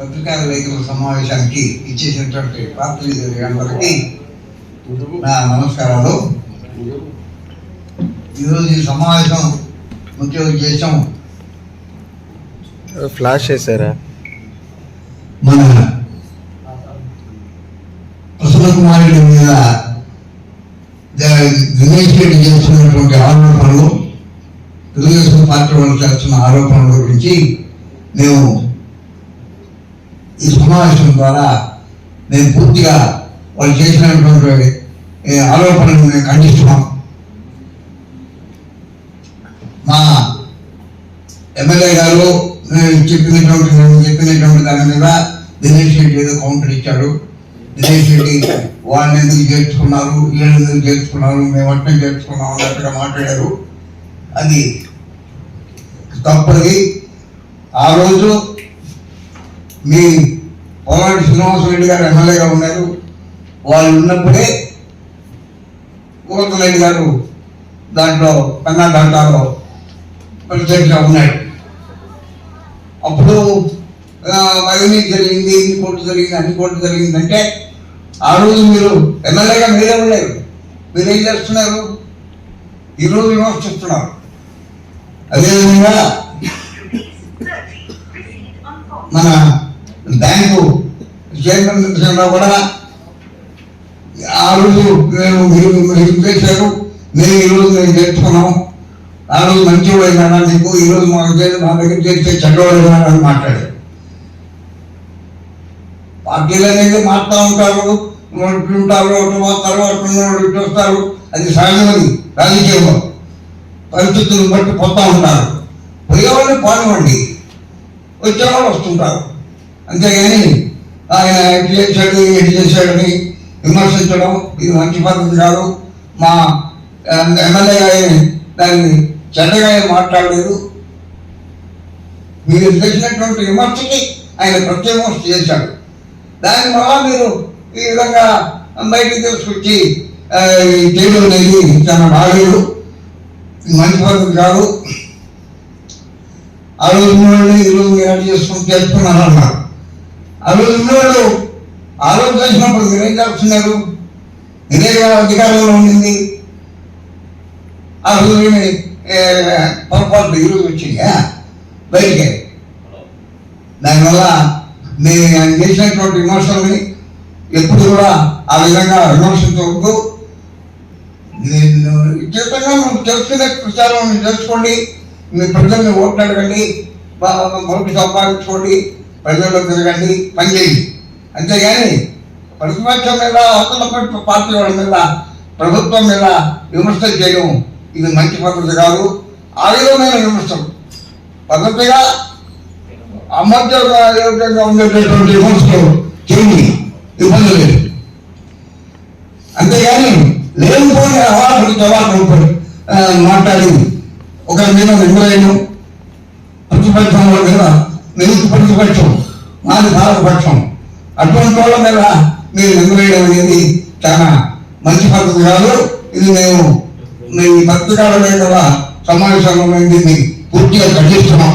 పత్రికా విలేకరుల సమావేశానికి ఇచ్చేసినటువంటి పాత్రికేయులు అందరికీ నా నమస్కారాలు. ఈరోజు ఈ సమావేశం ముఖ్య ఉద్దేశం ఫ్లాష్ చేశారా? మన ప్రసన్న కుమారుడి మీద ద- దినేష్ రెడ్డి చేస్తున్నటువంటి ఆరోపణలు తెలుగుదేశం పార్టీ వాళ్ళు చేస్తున్న ఆరోపణల గురించి మేము ఈ సమావేశం ద్వారా నేను పూర్తిగా వాళ్ళు చేసినటువంటి ఆరోపణలు మేము ఖండిస్తున్నాం మా ఎమ్మెల్యే గారు నేను చెప్పినటువంటి నేను చెప్పినటువంటి దాని మీద దినేష్ రెడ్డి ఏదో కౌంటర్ ఇచ్చాడు. దినేష్ రెడ్డి వాళ్ళని ఎందుకు చేర్చుకున్నారు? వీళ్ళు ఎందుకు చేర్చుకున్నారు? మేము అట్టే చేర్చుకున్నాం అన్నట్టుగా మాట్లాడారు. అది తప్పది. ఆ రోజు మీ పోలాంటి శ్రీనివాస రెడ్డి గారు ఎమ్మెల్యేగా ఉన్నారు. వాళ్ళు ఉన్నప్పుడే గోవర్ధన్ రెడ్డి గారు దాంట్లో కన్నా దాంట్లో ప్రెసిడెంట్గా ఉన్నాడు అప్పుడు ఆ, అవినీతి జరిగింది ఇన్ని కోట్లు జరిగింది అన్ని కోట్లు జరిగిందంటే ఆ రోజు మీరు ఎమ్మెల్యేగా మీరే ఉండేవి మీరు ఏం చేస్తున్నారు ఈరోజు విమర్శిస్తున్నారు. అదేవిధంగా మన బ్యాంకు స్టేట్మెంట్ విషయంలో కూడా ఆ రోజు మేము మీరు చేశారు మేము ఈరోజు మేము చేర్చుకున్నాము ఆ రోజు మంచివాడు అయినా నీకు? ఈ రోజు మాకు మా దగ్గర చేస్తే చెడ్డవాడు అని మాట్లాడారు. పార్టీలు అనేది మారుతూ ఉంటారు. ఉంటారు ఒకటి పోతారు అటు ఇటు వస్తారు అది సహజమని రాజకీయంలో పరిస్థితులను బట్టి పోతూ ఉంటారు. పోయేవాళ్ళు పాల్గొండి వచ్చేవాళ్ళు వస్తుంటారు. అంతేగాని ఆయన ఎటు చేశాడు ఎటు చేశాడని విమర్శించడం ఇది మంచి పద్ధతి కాదు. మా ఎమ్మెల్యే గారి దాన్ని చెడ్డగా మాట్లాడలేదు. మీరు చేసినటువంటి విమర్శకి ఆయన ప్రత్యేకం చేశాడు. దాని వల్ల మీరు ఈ విధంగా బయటకు తీసుకొచ్చి చేయడం అనేది చాలా బాగలేదు మంచి పద్ధతి కాదు. ఆ రోజు ఉన్నవాళ్ళు ఈ రోజు మీరు చేసుకుని చేసుకున్నారు అన్నారు ఆ రోజు ఉన్నవాళ్ళు ఆ రోజు చేసినప్పుడు మీరేం చేస్తున్నారు ఇదే అధికారంలో ఉండింది ఆ రోజు ఏ, పొరపాటు ఈ రోజు బయటికి దానివల్ల నేను ఆయన చేసినటువంటి విమర్శల్ని ఎప్పుడు కూడా ఆ విధంగా విమర్శించవద్దు నేను చేతంగా నువ్వు తెలుసుకునే ప్రచారం మీరు చేసుకోండి మీ ప్రజల్ని ఓట్లు అడగండి మొదటి సంపాదించుకోండి ప్రజల్లో తిరగండి పనిచేయండి అంతేగాని ప్రతిపక్షం మీద అవతల పక్ష పార్టీ వాళ్ళ మీద ప్రభుత్వం మీద విమర్శలు చేయడం ఇది మంచి పద్ధతి కాదు. ఆయుధమైన విమర్శలు పద్ధతిగా అమర్యోగ్యంగా ఉండేటటువంటి విమర్శలు చేయండి. ఇబ్బంది లేదు. అంతేగాని లేనిపోయిన అవార్డు జవాబు మాట్లాడి ఒకరి మీద నిందలేను ప్రతిపక్షం వాళ్ళ మీద నిరుతు ప్రతిపక్షం మాది భారతపక్షం అటువంటి వాళ్ళ మీద మీరు నిందలేయడం అనేది చాలా మంచి పద్ధతి కాదు. ఇది మేము ఈ పత్రికాల మీద సమావేశంలో మేము దీన్ని పూర్తిగా ఖండిస్తున్నాం.